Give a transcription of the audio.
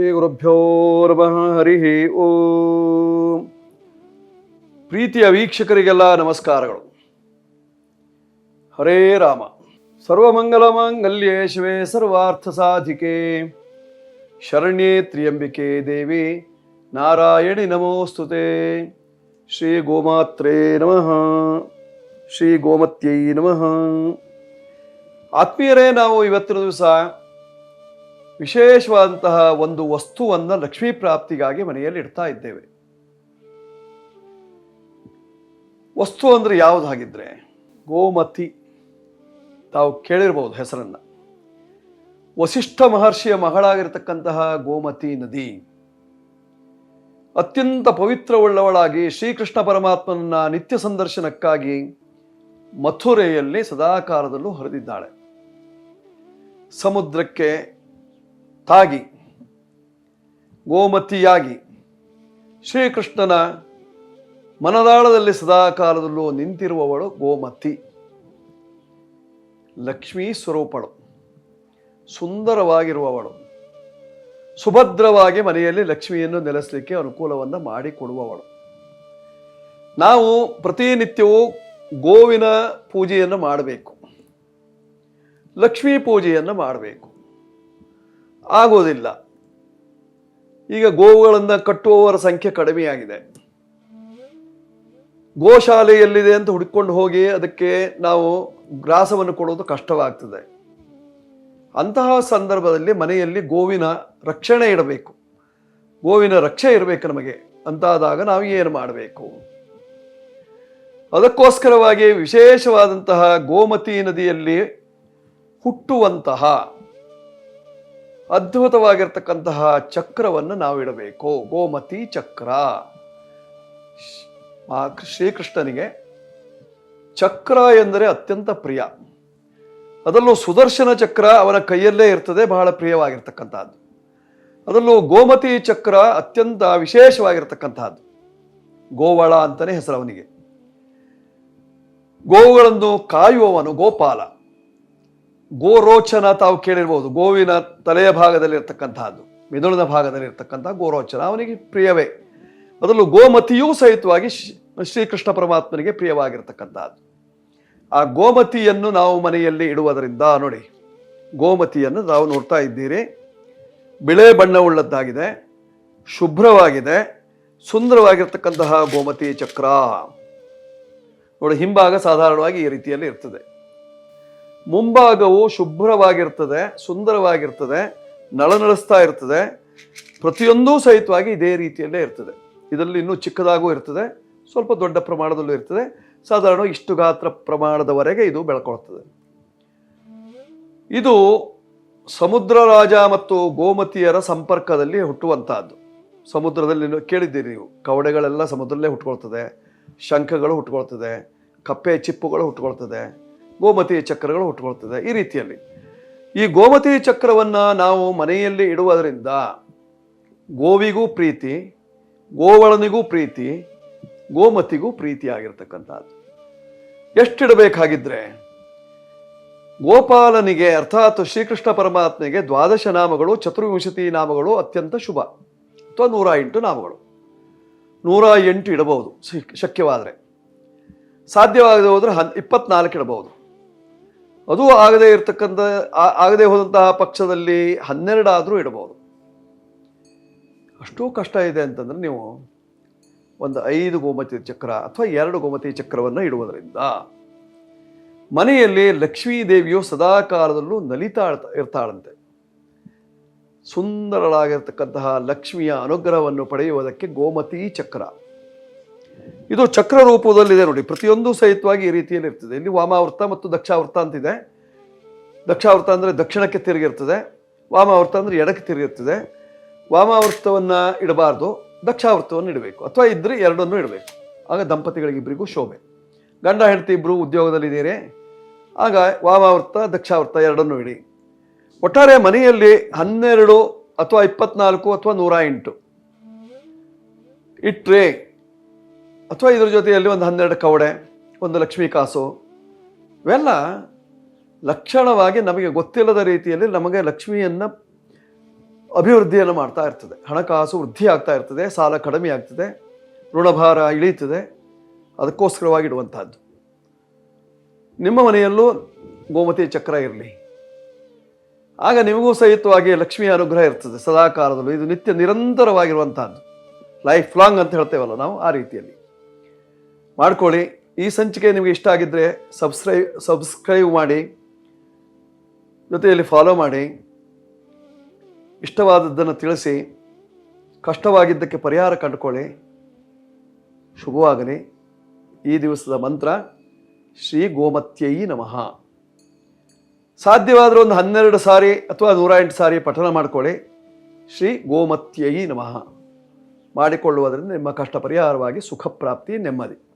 ಶ್ರೀ ಗುರುಭ್ಯೋ ನಮಃ, ಹರಿ ಓ. ಪ್ರೀತಿಯ ವೀಕ್ಷಕರಿಗೆಲ್ಲ ನಮಸ್ಕಾರಗಳು. ಹರೇ ರಾಮ. ಸರ್ವಮಂಗಲ ಮಾಂಗಲ್ಯ ಶಿವೆ ಸರ್ವಾರ್ಥ ಸಾಧಿಕೆ. ಶರಣ್ಯೇ ತ್ರಿಯಂಬಿಕೆ ದೇವಿ, ನಾರಾಯಣಿ ನಮೋಸ್ತುತೆ. ಶ್ರೀ ಗೋಮಾತ್ರೇ ನಮಃ. ಶ್ರೀ ಗೋಮತ್ಯೈ ನಮಃ. ಆತ್ಮೀಯರೇ, ನಾವು ಇವತ್ತಿನ ದಿವಸ ವಿಶೇಷವಾದಂತಹ ಒಂದು ವಸ್ತುವನ್ನು ಲಕ್ಷ್ಮೀ ಪ್ರಾಪ್ತಿಗಾಗಿ ಮನೆಯಲ್ಲಿ ಇಡ್ತಾ ಇದ್ದೇವೆ. ವಸ್ತು ಅಂದರೆ ಯಾವುದಾಗಿದ್ದರೆ ಗೋಮತಿ. ತಾವು ಕೇಳಿರ್ಬೋದು ಹೆಸರನ್ನು. ವಸಿಷ್ಠ ಮಹರ್ಷಿಯ ಮಗಳಾಗಿರ್ತಕ್ಕಂತಹ ಗೋಮತಿ ನದಿ. ಅತ್ಯಂತ ಪವಿತ್ರವುಳ್ಳವಳಾಗಿ ಶ್ರೀಕೃಷ್ಣ ಪರಮಾತ್ಮನನ್ನ ನಿತ್ಯ ಸಂದರ್ಶನಕ್ಕಾಗಿ ಮಥುರೆಯಲ್ಲಿ ಸದಾಕಾಲದಲ್ಲೂ ಹರಿದಿದ್ದಾಳೆ. ಸಮುದ್ರಕ್ಕೆ ತಾಗಿ, ಗೋಮತಿಯಾಗಿ ಶ್ರೀಕೃಷ್ಣನ ಮನದಾಳದಲ್ಲಿ ಸದಾಕಾಲದಲ್ಲೂ ನಿಂತಿರುವವಳು ಗೋಮತಿ. ಲಕ್ಷ್ಮೀ ಸ್ವರೂಪಳು, ಸುಂದರವಾಗಿರುವವಳು, ಸುಭದ್ರವಾಗಿ ಮನೆಯಲ್ಲಿ ಲಕ್ಷ್ಮಿಯನ್ನು ನೆಲೆಸಲಿಕ್ಕೆ ಅನುಕೂಲವನ್ನು ಮಾಡಿಕೊಡುವವಳು. ನಾವು ಪ್ರತಿನಿತ್ಯವೂ ಗೋವಿನ ಪೂಜೆಯನ್ನು ಮಾಡಬೇಕು, ಲಕ್ಷ್ಮೀ ಪೂಜೆಯನ್ನು ಮಾಡಬೇಕು. ಆಗೋದಿಲ್ಲ. ಈಗ ಗೋವುಗಳನ್ನು ಕಟ್ಟುವವರ ಸಂಖ್ಯೆ ಕಡಿಮೆಯಾಗಿದೆ. ಗೋಶಾಲೆ ಎಲ್ಲಿದೆ ಅಂತ ಹುಡುಕೊಂಡು ಹೋಗಿ ಅದಕ್ಕೆ ನಾವು ಗ್ರಾಸವನ್ನು ಕೊಡೋದು ಕಷ್ಟವಾಗ್ತದೆ. ಅಂತಹ ಸಂದರ್ಭದಲ್ಲಿ ಮನೆಯಲ್ಲಿ ಗೋವಿನ ರಕ್ಷಣೆ ಇಡಬೇಕು. ಗೋವಿನ ರಕ್ಷೆ ಇರಬೇಕು ನಮಗೆ. ಅಂತಾದಾಗ ನಾವು ಏನು ಮಾಡಬೇಕು? ಅದಕ್ಕೋಸ್ಕರವಾಗಿ ವಿಶೇಷವಾದಂತಹ ಗೋಮತಿ ನದಿಯಲ್ಲಿ ಹುಟ್ಟುವಂತಹ ಅದ್ಭುತವಾಗಿರ್ತಕ್ಕಂತಹ ಚಕ್ರವನ್ನು ನಾವು ಇಡಬೇಕು ಗೋಮತಿ ಚಕ್ರ. ಶ್ರೀಕೃಷ್ಣನಿಗೆ ಚಕ್ರ ಎಂದರೆ ಅತ್ಯಂತ ಪ್ರಿಯ. ಅದರಲ್ಲೂ ಸುದರ್ಶನ ಚಕ್ರ ಅವನ ಕೈಯಲ್ಲೇ ಇರ್ತದೆ, ಬಹಳ ಪ್ರಿಯವಾಗಿರ್ತಕ್ಕಂಥದ್ದು ಅದರಲ್ಲೂ ಗೋಮತಿ ಚಕ್ರ ಅತ್ಯಂತ ವಿಶೇಷವಾಗಿರ್ತಕ್ಕಂತಹದ್ದು. ಗೋವಳ ಅಂತಲೇ ಹೆಸರು ಅವನಿಗೆ. ಗೋವುಗಳನ್ನು ಕಾಯುವವನು ಗೋಪಾಲ. ಗೋರೋಚನ ತಾವು ಕೇಳಿರ್ಬೋದು. ಗೋವಿನ ತಲೆಯ ಭಾಗದಲ್ಲಿ ಇರ್ತಕ್ಕಂತಹದ್ದು ಮಿದುಳಿನ ಭಾಗದಲ್ಲಿ ಇರ್ತಕ್ಕಂತಹ ಗೋರೋಚನ. ಅವನಿಗೆ ಪ್ರಿಯವೇ. ಅದರಲ್ಲೂ ಗೋಮತಿಯೂ ಸಹಿತವಾಗಿ ಶ್ರೀಕೃಷ್ಣ ಪರಮಾತ್ಮನಿಗೆ ಪ್ರಿಯವಾಗಿರ್ತಕ್ಕಂಥದ್ದು ಆ ಗೋಮತಿಯನ್ನು ನಾವು ಮನೆಯಲ್ಲಿ ಇಡುವುದರಿಂದ, ನೋಡಿ, ಗೋಮತಿಯನ್ನು ನಾವು ನೋಡ್ತಾ ಇದ್ದೀರಿ. ಬಿಳೆ ಬಣ್ಣವುಳ್ಳದ್ದಾಗಿದೆ ಶುಭ್ರವಾಗಿದೆ, ಸುಂದರವಾಗಿರ್ತಕ್ಕಂತಹ ಗೋಮತಿ ಚಕ್ರ. ನೋಡಿ, ಹಿಂಭಾಗ ಸಾಧಾರಣವಾಗಿ ಈ ರೀತಿಯಲ್ಲಿ ಇರ್ತದೆ. ಮುಂಭಾಗವು ಶುಭ್ರವಾಗಿರ್ತದೆ, ಸುಂದರವಾಗಿರ್ತದೆ, ನಳನಳಿಸ್ತಾ ಇರ್ತದೆ. ಪ್ರತಿಯೊಂದೂ ಸಹಿತವಾಗಿ ಇದೇ ರೀತಿಯಲ್ಲೇ ಇರ್ತದೆ. ಇದರಲ್ಲಿ ಇನ್ನೂ ಚಿಕ್ಕದಾಗೂ ಇರ್ತದೆ, ಸ್ವಲ್ಪ ದೊಡ್ಡ ಪ್ರಮಾಣದಲ್ಲೂ ಇರ್ತದೆ. ಸಾಧಾರಣ ಇಷ್ಟು ಗಾತ್ರ ಪ್ರಮಾಣದವರೆಗೆ ಇದು ಬೆಳ್ಕೊಳ್ತದೆ. ಇದು ಸಮುದ್ರ ರಾಜ ಮತ್ತು ಗೋಮತಿಯರ ಸಂಪರ್ಕದಲ್ಲಿ ಹುಟ್ಟುವಂತಹದ್ದು. ಸಮುದ್ರದಲ್ಲಿ ಕೇಳಿದ್ದೀರಿ ನೀವು, ಕವಡೆಗಳೆಲ್ಲ ಸಮುದ್ರದಲ್ಲೇ ಹುಟ್ಕೊಳ್ತದೆ. ಶಂಖಗಳು ಹುಟ್ಕೊಳ್ತದೆ, ಕಪ್ಪೆ ಚಿಪ್ಪುಗಳು ಹುಟ್ಕೊಳ್ತದೆ. ಗೋಮತಿ ಚಕ್ರಗಳು ಹುಟ್ಟುಕೊಳ್ತದೆ ಈ ರೀತಿಯಲ್ಲಿ. ಈ ಗೋಮತಿ ಚಕ್ರವನ್ನು ನಾವು ಮನೆಯಲ್ಲಿ ಇಡುವುದರಿಂದ ಗೋವಿಗೂ ಪ್ರೀತಿ ಗೋವಳನಿಗೂ ಪ್ರೀತಿ, ಗೋಮತಿಗೂ ಪ್ರೀತಿಯಾಗಿರ್ತಕ್ಕಂಥದ್ದು. ಎಷ್ಟಿಡಬೇಕಾಗಿದ್ರೆ ಗೋಪಾಲನಿಗೆ ಅರ್ಥಾತ್ ಶ್ರೀಕೃಷ್ಣ ಪರಮಾತ್ಮೆಗೆ ದ್ವಾದಶ ನಾಮಗಳು, ಚತುರ್ವಿಂಶತಿ ನಾಮಗಳು ಅತ್ಯಂತ ಶುಭ. ಅಥವಾ ನೂರ ಎಂಟು ನಾಮಗಳು. ನೂರ ಎಂಟು ಇಡಬಹುದು ಶಕ್ಯವಾದರೆ. ಸಾಧ್ಯವಾಗದೆ ಹೋದರೆ ಹನ್, ಇಪ್ಪತ್ನಾಲ್ಕು ಇಡಬಹುದು. ಅದು ಆಗದೇ ಇರತಕ್ಕಂಥ ಆಗದೆ ಹೋದಂತಹ ಪಕ್ಷದಲ್ಲಿ ಹನ್ನೆರಡಾದರೂ ಇಡಬಹುದು ಅಷ್ಟು ಕಷ್ಟ ಇದೆ ಅಂತಂದರೆ ನೀವು ಒಂದು ಐದು ಗೋಮತಿ ಚಕ್ರ ಅಥವಾ ಎರಡು ಗೋಮತಿ ಚಕ್ರವನ್ನು ಇಡುವುದರಿಂದ ಮನೆಯಲ್ಲಿ ಲಕ್ಷ್ಮೀ ದೇವಿಯು ಸದಾಕಾಲದಲ್ಲೂ ನಲಿತಾ ಇರ್ತಾಳಂತೆ. ಸುಂದರಳಾಗಿರ್ತಕ್ಕಂತಹ ಲಕ್ಷ್ಮಿಯ ಅನುಗ್ರಹವನ್ನು ಪಡೆಯುವುದಕ್ಕೆ ಗೋಮತಿ ಚಕ್ರ. ಇದು ಚಕ್ರ ರೂಪದಲ್ಲಿದೆ ನೋಡಿ. ಪ್ರತಿಯೊಂದು ಸಹಿತವಾಗಿ ಈ ರೀತಿಯಲ್ಲಿ ಇರ್ತದೆ ಇಲ್ಲಿ ವಾಮಾವೃತ ಮತ್ತು ದಕ್ಷಾವೃತ ಅಂತಿದೆ. ದಕ್ಷಾವೃತ ಅಂದರೆ ದಕ್ಷಿಣಕ್ಕೆ ತಿರುಗಿರ್ತದೆ. ವಾಮಾವೃತ ಅಂದರೆ ಎಡಕ್ಕೆ ತಿರುಗಿರ್ತದೆ. ವಾಮಾವೃತವನ್ನು ಇಡಬಾರ್ದು. ದಕ್ಷಾವೃತವನ್ನು ಇಡಬೇಕು. ಅಥವಾ ಇದ್ರೆ ಎರಡನ್ನೂ ಇಡಬೇಕು. ಆಗ ದಂಪತಿಗಳಿಗಿಬ್ಬರಿಗೂ ಶೋಭೆ. ಗಂಡ, ಹೆಂಡತಿ ಇಬ್ಬರು ಉದ್ಯೋಗದಲ್ಲಿದ್ದೀರಿ ಆಗ ವಾಮಾವೃತ, ದಕ್ಷಾವೃತ ಎರಡನ್ನೂ ಇಡಿ. ಒಟ್ಟಾರೆ ಮನೆಯಲ್ಲಿ ಹನ್ನೆರಡು ಅಥವಾ ಇಪ್ಪತ್ನಾಲ್ಕು ಅಥವಾ ನೂರ ಎಂಟು. ಇಟ್ಟರೆ ಅಥವಾ ಇದ್ರ ಜೊತೆಯಲ್ಲಿ ಒಂದು ಹನ್ನೆರಡು ಕವಡೆ, ಒಂದು ಲಕ್ಷ್ಮೀ ಕಾಸು, ಇವೆಲ್ಲ ಲಕ್ಷಣವಾಗಿ ನಮಗೆ ಗೊತ್ತಿಲ್ಲದ ರೀತಿಯಲ್ಲಿ ನಮಗೆ ಲಕ್ಷ್ಮಿಯನ್ನು ಅಭಿವೃದ್ಧಿಯನ್ನು ಮಾಡ್ತಾ ಇರ್ತದೆ. ಹಣಕಾಸು ವೃದ್ಧಿ ಆಗ್ತಾ ಇರ್ತದೆ, ಸಾಲ ಕಡಿಮೆ ಆಗ್ತದೆ ಋಣಭಾರ ಇಳೀತದೆ, ಅದಕ್ಕೋಸ್ಕರವಾಗಿ ಇಡುವಂತಹದ್ದು. ನಿಮ್ಮ ಮನೆಯಲ್ಲೂ ಗೋಮತಿ ಚಕ್ರ ಇರಲಿ. ಆಗ ನಿಮಗೂ ಸಹಿತವಾಗಿ ಲಕ್ಷ್ಮಿಯ ಅನುಗ್ರಹ ಇರ್ತದೆ. ಸದಾಕಾಲದಲ್ಲೂ ಇದು ನಿತ್ಯ ನಿರಂತರವಾಗಿರುವಂತಹದ್ದು. ಲೈಫ್ ಲಾಂಗ್ ಅಂತ ಹೇಳ್ತೇವಲ್ಲ ನಾವು ಆ ರೀತಿಯಲ್ಲಿ. ಮಾಡ್ಕೊಳ್ಳಿ. ಈ ಸಂಚಿಕೆ ನಿಮಗೆ ಇಷ್ಟ ಆಗಿದ್ದರೆ ಸಬ್ಸ್ಕ್ರೈಬ್ ಸಬ್ಸ್ಕ್ರೈಬ್ ಮಾಡಿ. ಜೊತೆಯಲ್ಲಿ ಫಾಲೋ ಮಾಡಿ. ಇಷ್ಟವಾದದ್ದನ್ನು ತಿಳಿಸಿ. ಕಷ್ಟವಾಗಿದ್ದಕ್ಕೆ ಪರಿಹಾರ ಕಂಡುಕೊಳ್ಳಿ. ಶುಭವಾಗಲಿ. ಈ ದಿವಸದ ಮಂತ್ರ, ಶ್ರೀ ಗೋಮತ್ಯೈ ನಮಃ. ಸಾಧ್ಯವಾದರೆ ಒಂದು ಹನ್ನೆರಡು ಸಾರಿ ಅಥವಾ ನೂರ ಎಂಟು ಸಾರಿ ಪಠನ ಮಾಡಿಕೊಳ್ಳಿ. ಶ್ರೀ ಗೋಮತ್ಯೈ ನಮಃ. ಮಾಡಿಕೊಳ್ಳುವುದರಿಂದ ನಿಮ್ಮ ಕಷ್ಟ ಪರಿಹಾರವಾಗಿ ಸುಖ ಪ್ರಾಪ್ತಿ ನೆಮ್ಮದಿ.